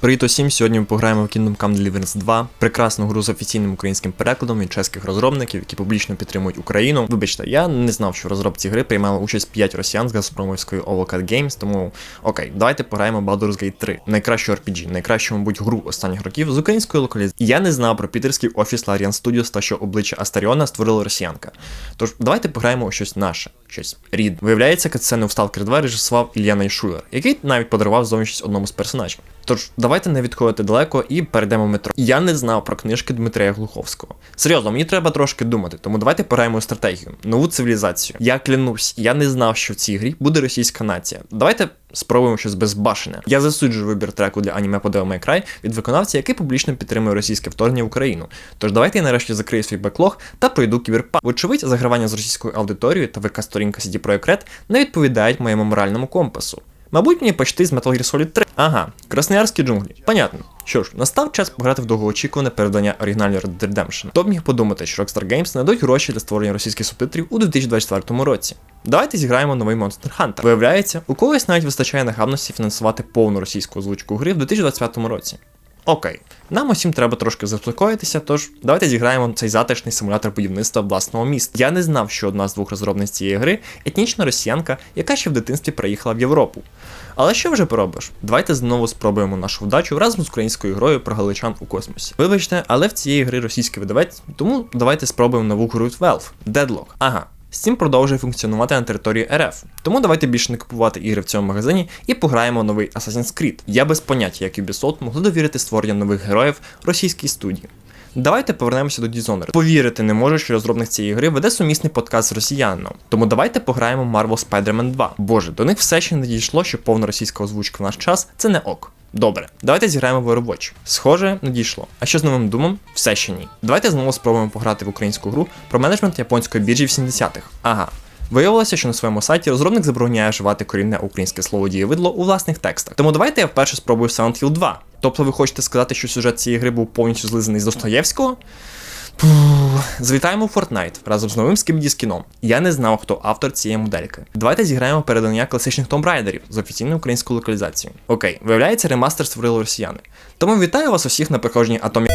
Привіт усім! Сьогодні ми пограємо в Kingdom Come Deliverance 2, прекрасну гру з офіційним українським перекладом від чеських розробників, які публічно підтримують Україну. Вибачте, я не знав, що розробці гри приймали участь 5 росіян з газпромовської Overcut Games, тому окей, давайте пограємо Baldur's Gate 3, найкращу RPG, найкращу, мабуть, гру останніх років з української локалізації. Я не знав про питерський офіс Larian Studios та що обличчя Астаріона створила росіянка. Тож давайте пограємо у щось наше, щось рід. Виявляється, катсцену в Stalker 2 режисував Ілля Найшулер, який навіть подарував зовнішність одному з персонажів. Тож давайте не відходити далеко і перейдемо в метро. Я не знав про книжки Дмитрія Глуховського. Серйозно, мені треба трошки думати, тому давайте пограємо у стратегію, нову цивілізацію. Я клянусь, я не знав, що в цій грі буде російська нація. Давайте спробуємо щось безбашене. Я засуджую вибір треку для аніме May Cry від виконавця, який публічно підтримує російське вторгнення в Україну. Тож давайте я нарешті закрию свій беклог та пройду кіберпак. Вочевидь, загравання з російською аудиторією та ВК сторінка CD Projekt Red не відповідають моєму моральному компасу. Мабуть, мені почти з Metal Gear Solid 3. Ага, красноярські джунглі. Понятно. Що ж, настав час пограти в довгоочікуване передання оригінальної Red Dead Redemption. Хто б міг подумати, що Rockstar Games надають гроші для створення російських субтитрів у 2024 році. Давайте зіграємо новий Monster Hunter. Виявляється, у когось навіть вистачає нагавності фінансувати повну російську озвучку гри в 2025 році. Окей, нам усім треба трошки заспокоїтися, тож давайте зіграємо цей затишний симулятор будівництва власного міста. Я не знав, що одна з двох розробниць цієї гри етнічна росіянка, яка ще в дитинстві приїхала в Європу. Але що вже поробиш? Давайте знову спробуємо нашу вдачу разом з українською грою про галичан у космосі. Вибачте, але в цієї гри російський видавець, тому давайте спробуємо нову гру від Valve – Deadlock. Ага. Steam продовжує функціонувати на території РФ. Тому давайте більше не купувати ігри в цьому магазині і пограємо новий Assassin's Creed. Я без поняття, як Ubisoft могли довірити створення нових героїв російській студії. Давайте повернемося до Dishonored. Повірити не можу, що розробник цієї гри веде сумісний подкаст з росіянином. Тому давайте пограємо Marvel Spider-Man 2. Боже, до них все ще не дійшло, що повна російська озвучка в наш час це не ок. Добре, давайте зіграємо в Overwatch. Схоже, надійшло. А що з новим думом? Все ще ні. Давайте знову спробуємо пограти в українську гру про менеджмент японської біржі в 70-х. Ага. Виявилося, що на своєму сайті розробник забороняє вживати корінне українське слово дієвидло у власних текстах. Тому давайте я вперше спробую Silent Hill 2. Тобто ви хочете сказати, що сюжет цієї гри був повністю злизаний з Достоєвського? Пух. Завітаємо у Fortnite разом з новим скібді-скіном. Я не знав, хто автор цієї модельки. Давайте зіграємо передання класичних Raiderів з офіційною українською локалізацією. Окей, виявляється, ремастер створили росіяни. Тому вітаю вас усіх на проходженні Atomic